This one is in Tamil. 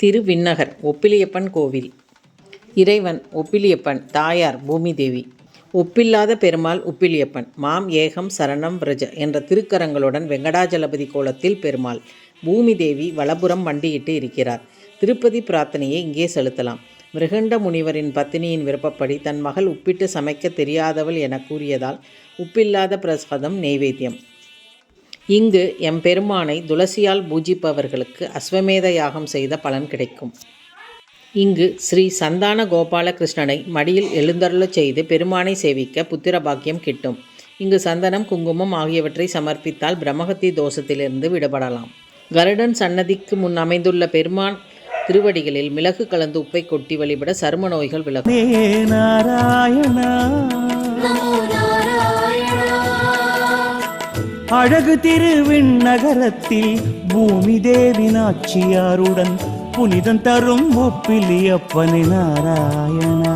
திருவிண்ணகர் ஒப்பிலியப்பன் கோவில். இறைவன் ஒப்பிலியப்பன் தாயார் பூமிதேவி. ஒப்பில்லாத பெருமாள் உப்பிலியப்பன் மாம் ஏகம் சரணம் விரஜ என்ற திருக்கரங்களுடன் வெங்கடாஜலபதி கோலத்தில் பெருமாள். பூமிதேவி வலப்புறம் மண்டியிட்டு இருக்கிறார். திருப்பதி பிரார்த்தனையை இங்கே செலுத்தலாம். மிருகண்ட முனிவரின் பத்தினியின் விருப்பப்படி தன் மகள் உப்பிட்டு சமைக்க தெரியாதவள் என கூறியதால் உப்பில்லாத பிரசாதம் நெய்வேத்தியம். இங்கு எம்பெருமானை துளசியால் பூஜிப்பவர்களுக்கு அஸ்வமேத யாகம் செய்த பலன் கிடைக்கும். இங்கு ஸ்ரீ சந்தான கோபாலகிருஷ்ணனை மடியில் எழுந்தருளச் செய்து பெருமானை சேவிக்க புத்திர பாக்கியம் கிட்டும். இங்கு சந்தனம் குங்குமம் ஆகியவற்றை சமர்ப்பித்தால் பிரம்மகத்தி தோஷத்திலிருந்து விடுபடலாம். கருடன் சன்னதிக்கு முன் அமைந்துள்ள பெருமான் திருவடிகளில் மிளகு கலந்து உப்பை கொட்டி வழிபட சரும நோய்கள் விலகும். நாராயணா. அழகு திருவிண்ணகரத்தில் பூமி தேவி நாச்சியாருடன் புனிதம் தரும் ஒப்பிலியப்பனே நாராயணா.